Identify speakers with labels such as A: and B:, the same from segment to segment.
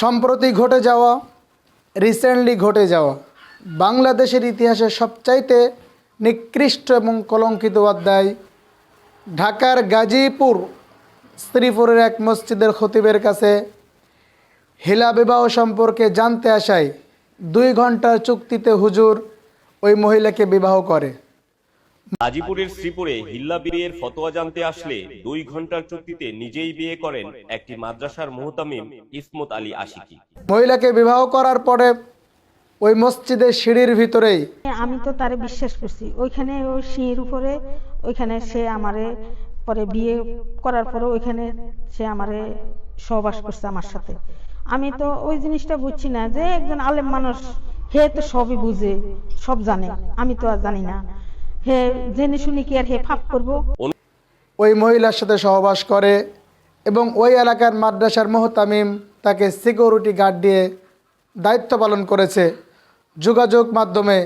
A: সম্প্রতি ঘটে যাওয়া রিসেন্টলি ঘটে যাওয়া, বাংলাদেশের ইতিহাসে সবচাইতে নিকৃষ্ট এবং কলঙ্কিত অধ্যায়, ঢাকার গাজীপুর, শ্রীপুরের এক মসজিদের খতিবের কাছে হিলা বিবাহ সম্পর্কে জানতে আসায় দুই ঘণ্টার চুক্তিতে হুজুর ওই মহিলাকে বিবাহ করে।
B: গাজীপুরের শ্রীপুরে হিল্লা বিয়ের ফতোয়া জানতে আসলে দুই ঘণ্টার চুক্তিতে নিজেই বিয়ে করেন একটি মাদ্রাসার মুহতামিম ইসমত আলী আশিকি।
A: মহিলাকে বিবাহ করার পরে ওই মসজিদের সিঁড়ির ভিতরেই
C: আমি তো তারে বিশ্বাস করছি। ওইখানে ওই সিঁড়ির উপরে ওইখানে সে আমারে পরে বিয়ে করার পরে ওইখানে সে আমারে সহবাস করছে আমার সাথে। আমি তো ওই জিনিসটা বুঝছি না যে একজন আলেম মানুষ হে তো সবই বুঝে সব জানে। আমি তো আর জানি না। হে জেনে শুনি কি আর হে ফাপ করব
A: ওই মহিলার সাথে সহবাস করে এবং ওই এলাকার মাদ্রাসার মোহতামিম তাকে সিকিউরিটি গার্ড দিয়ে দায়িত্ব পালন করেছে। যোগাযোগ মাধ্যমে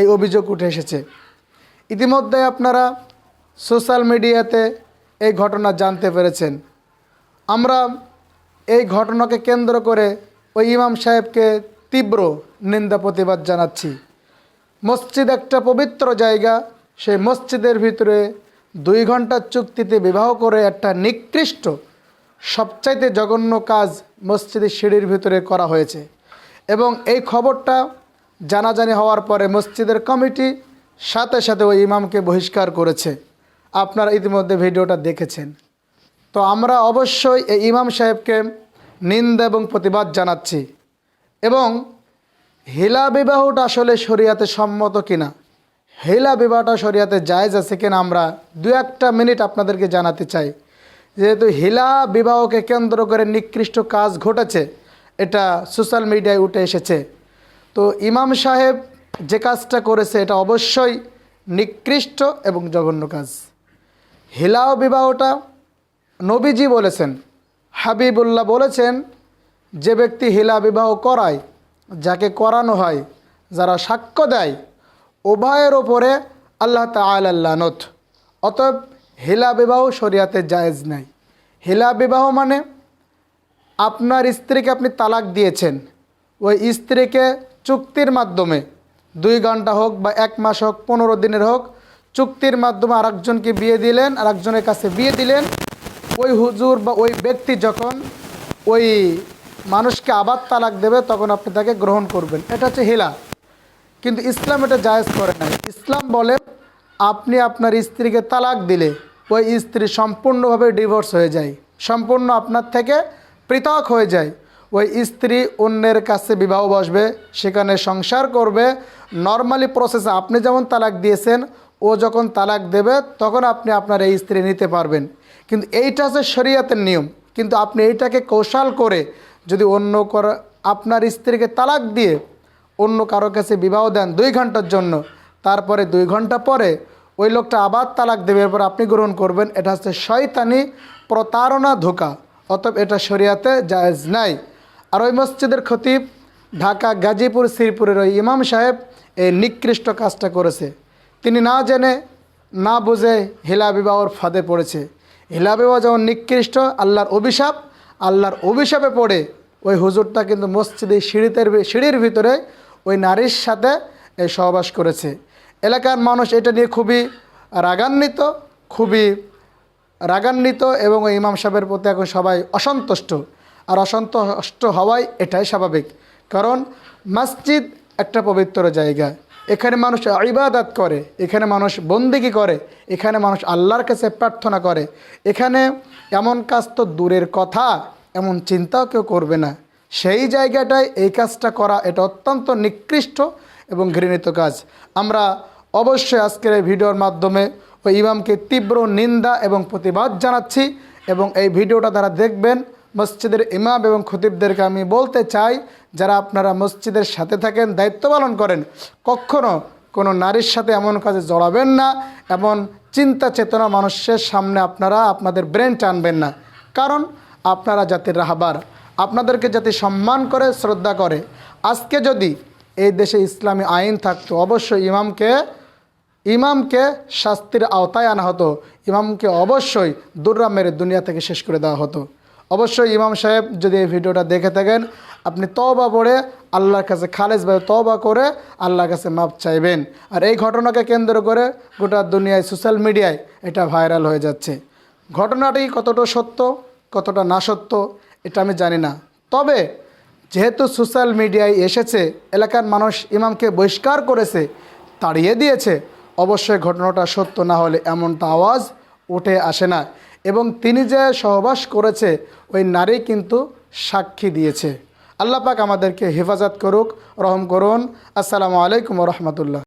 A: এই অভিযোগ উঠে এসেছে। ইতিমধ্যে আপনারা সোশ্যাল মিডিয়াতে এই ঘটনা জানতে পেরেছেন। আমরা এই ঘটনাকে কেন্দ্র করে ওই ইমাম সাহেবকে তীব্র নিন্দা প্রতিবাদ জানাচ্ছি। মসজিদ একটা পবিত্র জায়গা সেই মসজিদের ভিতরে দুই ঘণ্টার চুক্তিতে বিবাহ করে একটা নিকৃষ্ট, সবচাইতে জঘন্য কাজ মসজিদের সিঁড়ির ভিতরে করা হয়েছে। এবং এই খবরটা জানাজানি হওয়ার পরে মসজিদের কমিটি সাথে সাথে ওই ইমামকে বহিষ্কার করেছে। আপনারা ইতিমধ্যে ভিডিওটা দেখেছেন। তো আমরা অবশ্যই এই ইমাম সাহেবকে নিন্দা এবং প্রতিবাদ জানাচ্ছি। এবং হিলা বিবাহটা আসলে শরিয়াতে সম্মত কিনা হিলা বিবাহটা শরিয়াতে জায়েজ আছে কিনা আমরা দু একটা মিনিট আপনাদেরকে জানাতে চাই। যেহেতু হিলা বিবাহকে কেন্দ্র করে নিকৃষ্ট কাজ ঘটেছে, এটা সোশ্যাল মিডিয়ায় উঠে এসেছে। তো ইমাম সাহেব যে কাজটা করেছে, এটা অবশ্যই নিকৃষ্ট এবং জঘন্য কাজ। হিলাও বিবাহটা নবীজি বলেছেন, হাবিবুল্লাহ বলেছেন, যে ব্যক্তি হিলা বিবাহ করায়, যাকে করানো হয়, যারা সাক্ষ্য দেয় উভয়ের ওপরে আল্লাহ তাল্লাহ অতএব হেলা বিবাহ শরিয়াতে জায়েজ নাই। হেলা বিবাহ মানে আপনার স্ত্রীকে আপনি তালাক দিয়েছেন। ওই স্ত্রীকে চুক্তির মাধ্যমে দুই ঘণ্টা হোক বা এক মাস হোক, পনেরো দিনের হোক, চুক্তির মাধ্যমে আরেকজনকে বিয়ে দিলেন, আরেকজনের কাছে বিয়ে দিলেন, ওই হুজুর বা ওই ব্যক্তি যখন ওই মানুষকে আবার তালাক দেবে, তখন আপনি তাকে গ্রহণ করবেন। এটা হচ্ছে হিলা কিন্তু ইসলাম এটা জায়েজ করে নাই। ইসলাম বলে, আপনি আপনার স্ত্রীকে তালাক দিলে ওই স্ত্রী সম্পূর্ণভাবে ডিভোর্স হয়ে যায়, সম্পূর্ণ আপনার থেকে পৃথক হয়ে যায়। ওই স্ত্রী অন্যের কাছে বিবাহ বসবে, সেখানে সংসার করবে নর্মালি প্রসেসে আপনি যেমন তালাক দিয়েছেন, ও যখন তালাক দেবে, তখন আপনি আপনার এই স্ত্রী নিতে পারবেন। কিন্তু এইটা হচ্ছে শরীয়তের নিয়ম। কিন্তু আপনি এইটাকে কৌশল করে যদি অন্য করা আপনার স্ত্রীকে তালাক দিয়ে অন্য কারও কাছে বিবাহ দেন দুই ঘণ্টার জন্য, তারপরে দুই ঘণ্টা পরে ওই লোকটা আবার তালাক দেবে, এরপর আপনি গ্রহণ করবেন। এটা হচ্ছে শয়তানি প্রতারণা ধোকা, অতএব এটা শরিয়াতে জায়েজ নাই। আর ওই মসজিদের খতিব ঢাকা, গাজীপুর, শ্রীপুরের ওই ইমাম সাহেব এই নিকৃষ্ট কাজটা করেছে। তিনি না জেনে, না বুঝে হিলা বিবাহর ফাঁদে পড়েছে। হিলা বিবাহ যেমন নিকৃষ্ট, আল্লাহর অভিশাপ, আল্লাহর অভিশাপে পড়ে, ওই হুজুরটা কিন্তু মসজিদে সিঁড়িতে, সিঁড়ির ভিতরে ওই নারীর সাথে সহবাস করেছে। এলাকার মানুষ এটা নিয়ে খুবই রাগান্বিত খুবই রাগান্বিত এবং ওই ইমাম সাহেবের প্রতি এখন সবাই অসন্তুষ্ট। আর অসন্তুষ্ট হওয়াই এটাই স্বাভাবিক। কারণ মসজিদ একটা পবিত্র জায়গা। এখানে মানুষ ইবাদত করে, এখানে মানুষ বন্দিগি করে, এখানে মানুষ আল্লাহর কাছে প্রার্থনা করে। এখানে এমন কাজ তো দূরের কথা, এমন চিন্তাও কেউ করবে না। সেই জায়গাটায় এই কাজটা করা এটা অত্যন্ত নিকৃষ্ট এবং ঘৃণিত কাজ। আমরা অবশ্যই আজকের এই ভিডিওর মাধ্যমে ওই ইমামকে তীব্র নিন্দা এবং প্রতিবাদ জানাচ্ছি এবং এই ভিডিওটা তারা দেখবেন। মসজিদের ইমাম এবং খতিবদেরকে আমি বলতে চাই, যারা আপনারা মসজিদের সাথে থাকেন, দায়িত্ব পালন করেন কখনও কোনো নারীর সাথে এমন কাজে জড়াবেন না, এমন চিন্তা চেতনা মানুষের সামনে আপনারা আপনাদের ব্রেন টানবেন না। কারণ আপনারা জাতির রাহবার। আপনাদেরকে যাতে সম্মান করে, শ্রদ্ধা করে। আজকে যদি এই দেশে ইসলামী আইন থাকতো, অবশ্যই ইমামকে ইমামকে শাস্তির আওতায় আনা হতো। ইমামকে অবশ্যই দুর্রা মেরে দুনিয়া থেকে শেষ করে দেওয়া হতো। অবশ্যই ইমাম সাহেব যদি এই ভিডিওটা দেখে থাকেন, আপনি তওবা পড়ে আল্লাহর কাছে খালেজ খালেজভাবে তওবা করে আল্লাহর কাছে মাপ চাইবেন। আর এই ঘটনাকে কেন্দ্র করে গোটা দুনিয়ায় সোশ্যাল মিডিয়ায় এটা ভাইরাল হয়ে যাচ্ছে। ঘটনাটি কতটা সত্য, কতটা না সত্য এটা আমি জানি না। তবে যেহেতু সোশ্যাল মিডিয়ায় এসেছে, এলাকার মানুষ ইমামকে বহিষ্কার করেছে, তাড়িয়ে দিয়েছে, অবশ্যই ঘটনাটা সত্য না হলে এমনটা আওয়াজ উঠে আসে না। এবং তিনি যে সহবাস করেছে, ওই নারী কিন্তু সাক্ষী দিয়েছে। আল্লাহ পাক আমাদেরকে হেফাজত করুক, রহম করুন। আসসালামু আলাইকুম রহমতুল্লাহ।